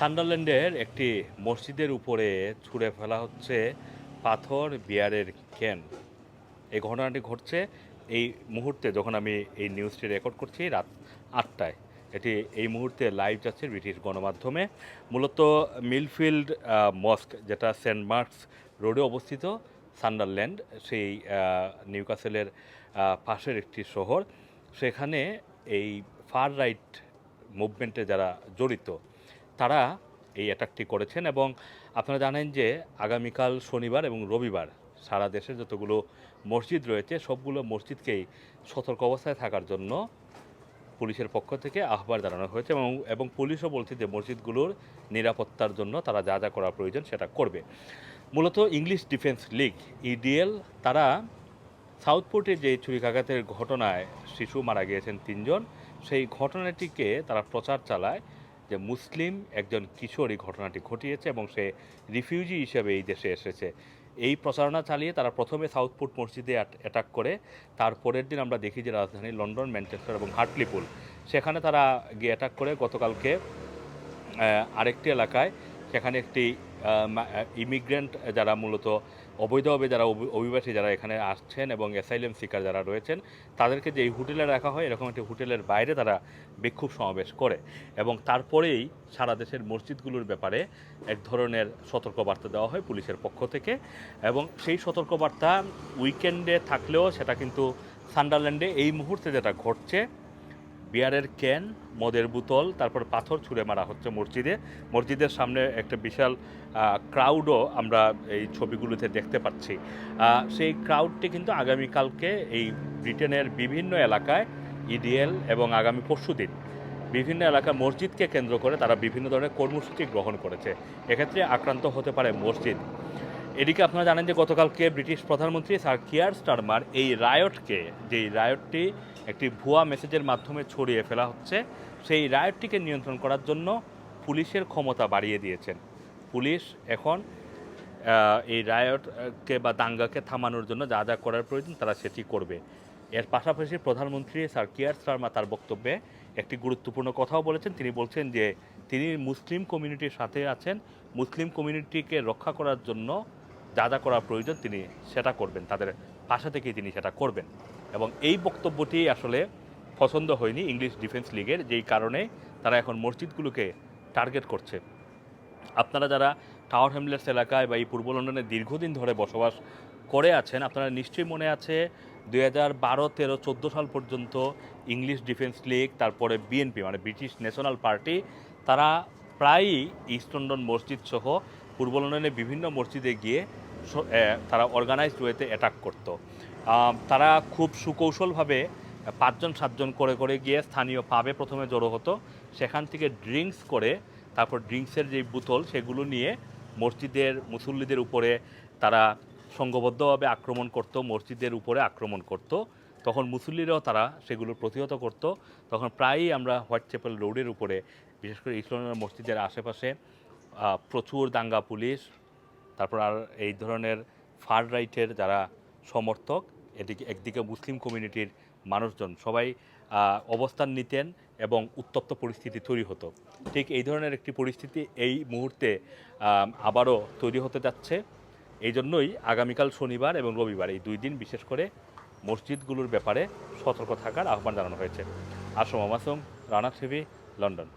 সান্ডারল্যান্ডের একটি মসজিদের উপরে ছুঁড়ে ফেলা হচ্ছে পাথর, বিয়ারের ক্যান এই ঘটনাটি ঘটছে এই মুহূর্তে যখন আমি এই নিউজটি রেকর্ড করছি রাত আটটায়। এটি এই মুহূর্তে লাইভ যাচ্ছে ব্রিটিশ গণমাধ্যমে। মূলত মিলফিল্ড মস্ক, যেটা সেন্ট মার্কস রোডে অবস্থিত, সান্ডারল্যান্ড, সেই নিউকাসেলের পাশের একটি শহর। সেখানে এই ফার রাইট মুভমেন্টে যারা জড়িত তারা এই অ্যাটাকটি করেছেন এবং আপনারা জানেন যে আগামীকাল শনিবার এবং রবিবার সারা দেশে যতগুলো মসজিদ রয়েছে, সবগুলো মসজিদকেই সতর্ক অবস্থায় থাকার জন্য পুলিশের পক্ষ থেকে আহ্বান জানানো হয়েছে এবং এবং পুলিশও বলছে যে মসজিদগুলোর নিরাপত্তার জন্য তারা যা যা করা প্রয়োজন সেটা করবে। মূলত ইংলিশ ডিফেন্স লিগ ইডিএল তারা সাউথপোর্টে যে ছুরিকাঘাতের ঘটনায় শিশু মারা গিয়েছেন তিনজন, সেই ঘটনাটিকে তারা প্রচার চালায়। যে মুসলিম একজন কিশোর এই ঘটনাটি ঘটিয়েছে এবং সে রিফিউজি হিসেবে এই দেশে এসেছে। এই প্রচারণা চালিয়ে তারা প্রথমে সাউথপোর্ট মসজিদে অ্যাটাক করে, তারপরের দিন আমরা দেখি যে রাজধানী লন্ডন, ম্যানচেস্টার এবং হার্টলিপুল সেখানে তারা গিয়ে অ্যাটাক করে গতকালকে আরেকটি এলাকায়। সেখানে একটি ইমিগ্রেন্ট যারা মূলত অবৈধভাবে যারা অভি- অভিবাসী যারা এখানে আসছেন এবং অ্যাসাইলেম সিকার যারা রয়েছেন, তাদেরকে যে এই হোটেলে রাখা হয়, এরকম একটি হোটেলের বাইরে তারা বিক্ষোভ সমাবেশ করে এবং তারপরেই সারা দেশের মসজিদগুলোর ব্যাপারে এক ধরনের সতর্কবার্তা দেওয়া হয় পুলিশের পক্ষ থেকে এবং সেই সতর্কবার্তা উইকেন্ডে থাকলেও সেটা কিন্তু সান্ডারল্যান্ডে এই মুহূর্তে যেটা ঘটছে বিয়ারের ক্যান মদের বোতল, তারপর পাথর ছুঁড়ে মারা হচ্ছে মসজিদে। মসজিদের সামনে একটা বিশাল ক্রাউডও আমরা এই ছবিগুলোতে দেখতে পাচ্ছি। সেই ক্রাউডটি কিন্তু আগামীকালকে এই ব্রিটেনের বিভিন্ন এলাকায় ইডিএল এবং আগামী পরশুদিন বিভিন্ন এলাকা মসজিদকে কেন্দ্র করে তারা বিভিন্ন ধরনের কর্মসূচি গ্রহণ করেছে। এক্ষেত্রে আক্রান্ত হতে পারে মসজিদ। এদিকে আপনারা জানেন যে গতকালকে ব্রিটিশ প্রধানমন্ত্রী স্যার কিয়ার স্টারমার এই রায়টকে, যেই রায়টটি একটি ভুয়া মেসেজের মাধ্যমে ছড়িয়ে ফেলা হচ্ছে, সেই রায়টটিকে নিয়ন্ত্রণ করার জন্য পুলিশের ক্ষমতা বাড়িয়ে দিয়েছেন। পুলিশ এখন এই রায়টকে বা দাঙ্গাকে থামানোর জন্য যা যা করার প্রয়োজন তারা সেটি করবে। এর পাশাপাশি প্রধানমন্ত্রী স্যার কিয়ার শর্মা তার বক্তব্যে একটি গুরুত্বপূর্ণ কথাও বলেছেন। তিনি বলছেন যে তিনি মুসলিম কমিউনিটির সাথে আছেন। মুসলিম কমিউনিটিকে রক্ষা করার জন্য যা যা করা প্রয়োজন তিনি সেটা করবেন, তাদের পাশে থেকেই তিনি সেটা করবেন। এবং এই বক্তব্যটি আসলে পছন্দ হয়নি ইংলিশ ডিফেন্স লিগের, যেই কারণে তারা এখন মসজিদগুলোকে টার্গেট করছে। আপনারা যারা টাওয়ার হ্যামলেটস এলাকায় বা এই পূর্ব লন্ডনে দীর্ঘদিন ধরে বসবাস করে আছেন, আপনারা নিশ্চয়ই মনে আছে দুই হাজার বারো তেরো চোদ্দ সাল পর্যন্ত ইংলিশ ডিফেন্স লিগ, তারপরে বিএনপি মানে ব্রিটিশ ন্যাশনাল পার্টি, তারা প্রায়ই ইস্ট লন্ডন মসজিদ সহ পূর্ব লন্ডনের বিভিন্ন মসজিদে গিয়ে তারা অর্গানাইজড ওয়েতে অ্যাটাক করত। তারা খুব সুকৌশলভাবে পাঁচজন, সাতজন করে করে গিয়ে স্থানীয় পাবে প্রথমে জড়ো হতো। সেখান থেকে ড্রিঙ্কস করে, তারপর ড্রিঙ্কসের যে বোতল, সেগুলো নিয়ে মসজিদের মুসল্লিদের উপরে তারা সংঘবদ্ধভাবে আক্রমণ করত, মসজিদের উপরে আক্রমণ করত। তখন মুসল্লিরাও তারা সেগুলো প্রতিহত করত। তখন প্রায়ই আমরা হোয়াইট চ্যাপেল রোডের উপরে, বিশেষ করে ইসলামের মসজিদের আশেপাশে প্রচুর দাঙ্গা পুলিশ, তারপর আর এই ধরনের ফার রাইটের যারা সমর্থক, এদিকে একদিকে মুসলিম কমিউনিটির মানুষজন সবাই অবস্থান নিতেন এবং উত্তপ্ত পরিস্থিতি তৈরি হতো। ঠিক এই ধরনের একটি পরিস্থিতি এই মুহূর্তে আবারও তৈরি হতে যাচ্ছে। এই জন্যই আগামীকাল শনিবার এবং রবিবার এই দুই দিন বিশেষ করে মসজিদগুলোর ব্যাপারে সতর্ক থাকার আহ্বান জানানো হয়েছে। Assam Masum Rana TV London.